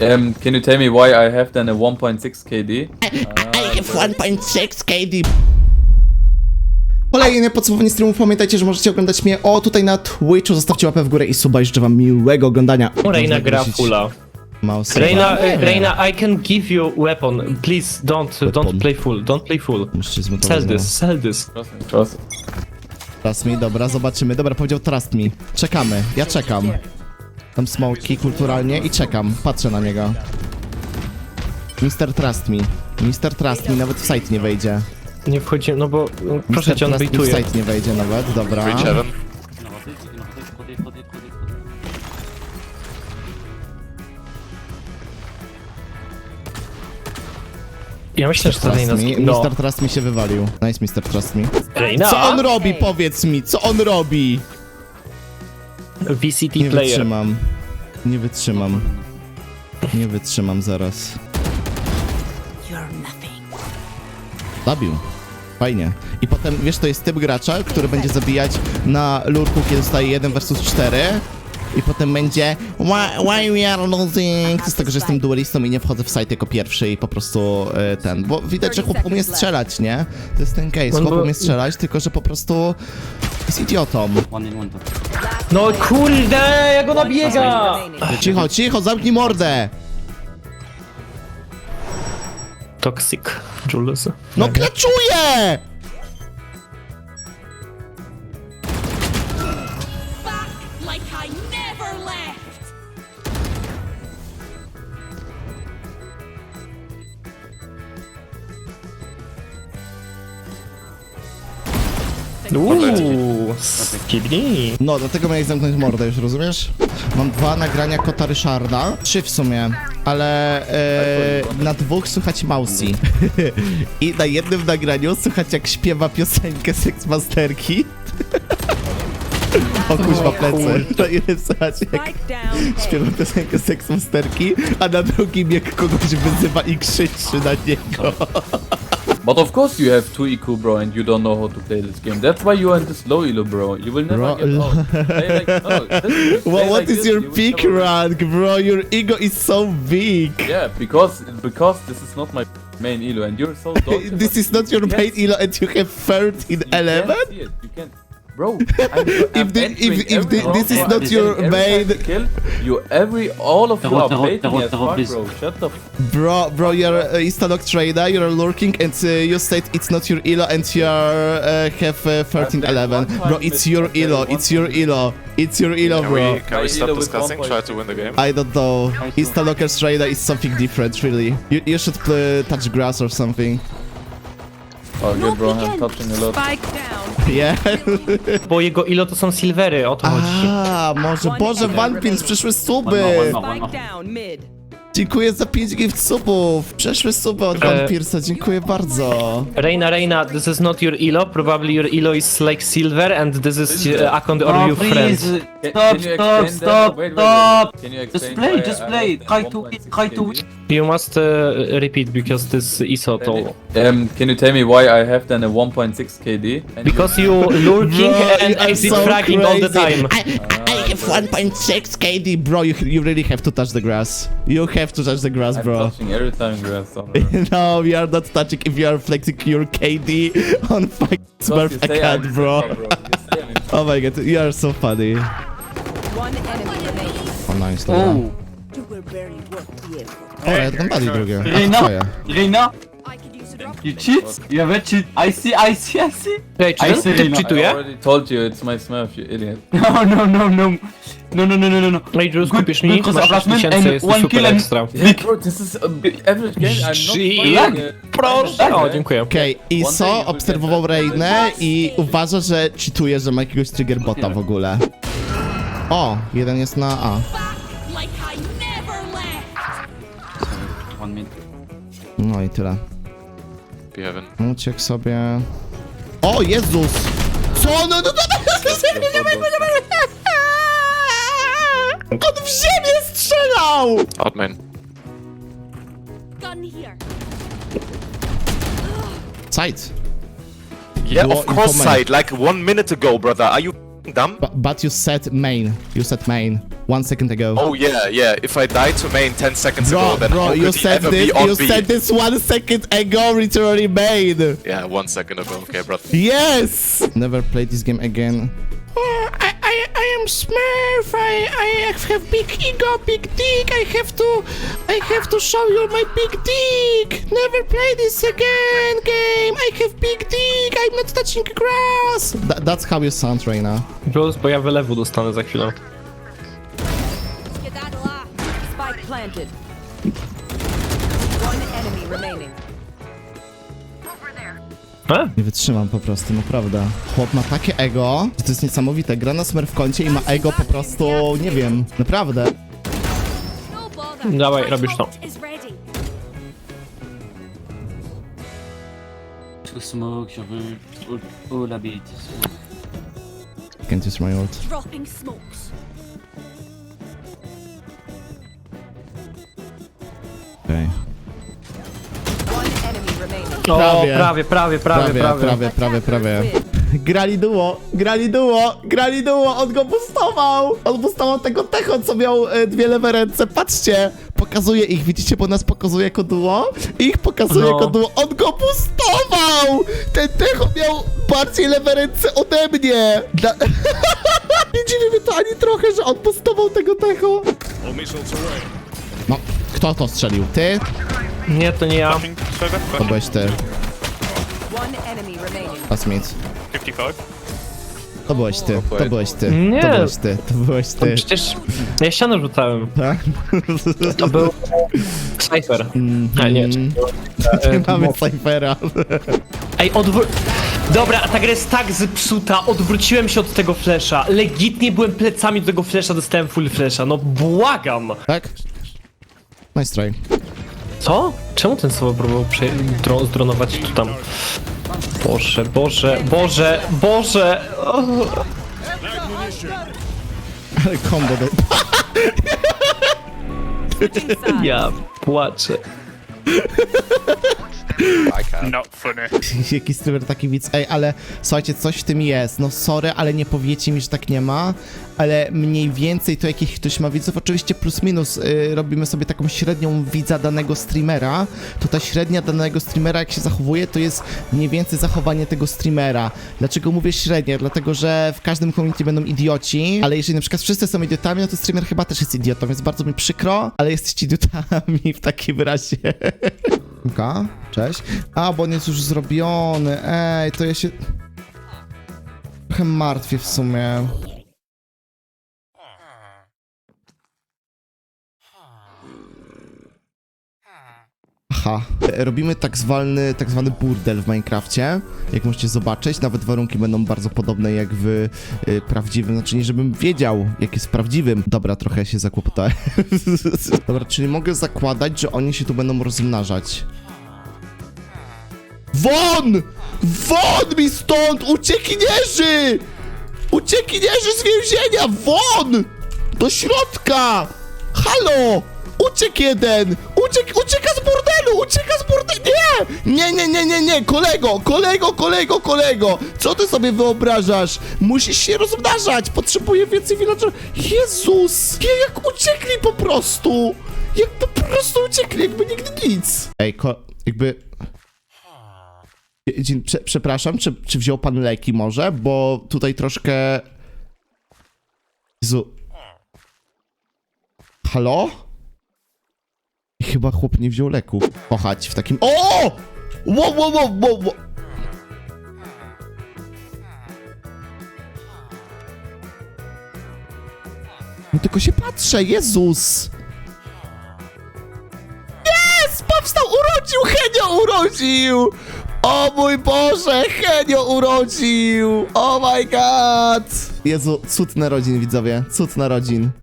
Um, can you tell me why I have then a 1.6 KD? I have 1.6 KD. Kolejne podsumowanie streamu. Pamiętajcie, że możecie oglądać mnie o tutaj na Twitchu. Zostawcie łapę w górę i suba. Życzę wam miłego oglądania. Reina gra fulla. Reina, e, Reina, I can give you weapon. Please don't Weapon. don't play full. Don't play full. Muszę się Sell this, sell this. Trust me. Trust. Trust me, dobra, zobaczymy. Dobra, powiedział trust me. Czekamy, ja czekam. Tam smoki kulturalnie i czekam. Patrzę na niego. Mr. Trust me. Mr. Trust me nawet w site nie wejdzie. Nie wchodzi, no bo no, proszę cię, on Trust me w site nie wejdzie nawet, dobra. Reach heaven. Ja myślę, że to Trust Reina... me. sk- No. Mr. Trust me się wywalił. Nice, Mr. Trust me. Reina! Co on robi, powiedz mi, co on robi? VCT Nie player. wytrzymam. Nie wytrzymam. Nie wytrzymam zaraz. Zabił. Fajnie. I potem, wiesz, to jest typ gracza, który będzie zabijać na lurku, kiedy zostaje 1 versus 4. I potem będzie why, why we are losing? To z tego, że jestem duelistą i nie wchodzę w site jako pierwszy i po prostu e, ten. Bo widać, że chłop umie strzelać, nie? To jest ten case. Chłop umie strzelać, tylko że po prostu jest idiotą. No kurde, jak ona biega! Cicho, cicho, zamknij mordę! Toxic, Jules. No klaczuję! Uuu, skibni. No, dlatego miałeś zamknąć mordę, już rozumiesz? Mam dwa nagrania kota Ryszarda, trzy w sumie, ale e, na dwóch słychać Mausi. I na jednym nagraniu słychać jak śpiewa piosenkę Sexmasterki. O kuźwa plecy. Na jednym słychać jak śpiewa piosenkę Sexmasterki, a na drugim jak kogoś wyzywa i krzyczy na niego. But of course you have 2 EQ, bro, and you don't know how to play this game. That's why you are in this low elo, bro. You will never Bro, get out. Like, oh, listen, Well, what like is this, your you peak rank, bro? Your ego is so big. Yeah, because because this is not my main elo, and you're so. This is not your main elo and you have third in You can't 11? see it. You can't. Bro, I'm, I'm the- if- if the- every this is round, not your getting every main- Kill, you every all of you Terror, are terror, baiting as fuck, bro. Shut the Bro, bro, you're uh, Instalog trader, you're lurking and uh, you said it's not your elo and you uh, have uh, 13 11. Bro, it's your elo, it's your elo, it's your elo, Can bro. we, can we stop discussing? Try to win the game. I don't know. Instalogers trader is something different, really. You, you should play touch grass or something. Oh, good, bro. I'm touching a lot. Spike down. Yeah. Bo jego ilo to są silvery, o to chodzi. A, może, Boże, przyszły suby. One more, one more. Spike down mid. Dziękuję za 5 gift subów. Przeszły suby od E, Vampirsa, dziękuję bardzo. Reina, Reina, this is not your elo. Probably your elo is like silver and this is uh, account or No, your friend. Stop, stop, stop, stop. Just play, just I play. Try to 1.6 try to win. You must uh, repeat because this is auto. Um, can you tell me why I have then a 1.6 KD? And Because you lurking Bro, and you are exit so fragging all the crazy. time. I, I have 1.6 KD, bro. You, you really have to touch the grass. You have to touch the grass, I'm bro. touching every time grass. somewhere. no, we are not touching if you are flexing your KD on fucking Because Smurf you account, I'm bro. super, You say I'm Oh my god, you are so funny. One enemy remaining. O, nice, dobra. Oh, You will barely work the effort. O, ja tam dali drugie. A, Reina, twoje. Reina, I could use a drop. you cheat. You have a cheat. I see, I see, I see. Ej, czy I ten see typ. I cheatuje? already told you it's my Smurf, you idiot. No, no, no, no. No, no, no, no, no, no. Ej, Jules, Good- kupisz good mi? cross Masz 6 attachment tysięcy, and jesteś one super kill and- ekstra. Yeah, bro, this is a big average game. I'm not Shit. playing. Proszę! O, dziękuję. Okej, Iso obserwował Reinę i uważa, że cheatuje, że ma jakiegoś triggerbota w ogóle. O, jeden jest na A. One minute. No i tyle. Be heaven. Uciekł sobie. O Jezus! Co? No, no, no, no, On w ziemię strzelał! Out main. Gun here. Sight. Yeah, Było of course, info main. side. Like one minute ago, brother. Are you dumb? Bu- But you said main. You said main. One second ago. Oh yeah, yeah. If I die to main 10 seconds Bro, ago, then bro, how you could he said ever this, be on you B? said this one second ago, literally made. Yeah, one second ago. Okay, bro. Yes! Never play this game again. Oh, I, I, I am Smurf. I, I have big ego, big dick. I have to, I have to show you my big dick. Never play this again, game. I have big dick. I'm not touching grass. Tha- that's how you sound right now. Plus, bo ja wylewu dostanę za chwilę. Planted. One enemy remaining. E? Nie wytrzymam po prostu, naprawdę. Chłop ma takie ego, że to jest niesamowite. Gra na Smurf koncie i ma ego po prostu, nie wiem, naprawdę. Dawaj, robisz to. Two smokes, je veux. La bête. Can't use my ult. Dropping smokes. O, Prawie. prawie, prawie, prawie, prawie. prawie, prawie, prawie. Grali duo, grali duo, grali duo, on go boostował! On boostował tego techo, co miał e, dwie lewe ręce, patrzcie! Pokazuje ich, widzicie, bo nas pokazuje jako duo? Ich pokazuje No. jako duo, on go boostował! Ten techo miał bardziej lewe ręce ode mnie! Dla... Nie dziwi mnie to ani trochę, że on boostował tego techo! No, kto to strzelił? Ty? Nie, to nie ja. To. One enemy remaining. Pass mid. 55. To byłeś ty, to byłeś ty, Nie. to byłeś ty, to byłeś ty. Przecież ja ścianę rzucałem. Tak? To był Cypher. A nie, e, Nie mamy Cyphera. Ej, odwróć... Dobra, ta gra jest tak zepsuta, odwróciłem się od tego flesza. Legitnie byłem plecami do tego flesza, dostałem full flesza. No błagam! Tak? Nice try. Co? Czemu ten słowo próbował prze... dro... zdronować tu tam? Boże, Boże, Boże, Boże! O, Ale combo do... ja płaczę. Not funny. Jaki streamer, taki widz. Ej, ale słuchajcie, coś w tym jest. No sorry, ale nie powiecie mi, że tak nie ma. Ale mniej więcej to jakich ktoś ma widzów, oczywiście plus minus y, robimy sobie taką średnią widza danego streamera, to ta średnia danego streamera jak się zachowuje, to jest mniej więcej zachowanie tego streamera. Dlaczego mówię średnia? Dlatego, że w każdym community będą idioci, ale jeżeli na przykład wszyscy są idiotami, no to streamer chyba też jest idiotą, więc bardzo mi przykro, ale jesteście idiotami w takim razie. Cześć. A, bo on jest już zrobiony. Ej, to ja się... Trochę martwię w sumie. Robimy tak zwany, tak zwany burdel w Minecrafcie. Jak możecie zobaczyć, nawet warunki będą bardzo podobne jak w y, prawdziwym. Znaczy nie, żebym wiedział, jak jest w prawdziwym. Dobra, trochę się zakłopotałem. Dobra, czyli mogę zakładać, że oni się tu będą rozmnażać. Won! Won mi stąd! Uciekinierzy! Uciekinierzy z więzienia! Won! Do środka! Halo! Uciekł jeden! Uciek, burdelu! Ucieka z burdelu! Nie! Nie, nie, nie, nie, nie! Kolego! Kolego, kolego, kolego! Co ty sobie wyobrażasz? Musisz się rozmnażać! Potrzebuję więcej villagerów! Jezus! Nie, jak uciekli po prostu! Jak po prostu uciekli, jakby nigdy nic! Ej, ko- jakby... Prze, przepraszam, czy, czy wziął pan leki może? Bo tutaj troszkę... Jezu... Halo? Chyba chłop nie wziął leków. Kochać w takim... O! Wo, wo, wo, wo, wo. No tylko się patrzę, Jezus! Jest! Powstał, urodził! Henio urodził! O mój Boże, Henio urodził! Oh my god! Jezu, cud narodzin, widzowie, cud narodzin.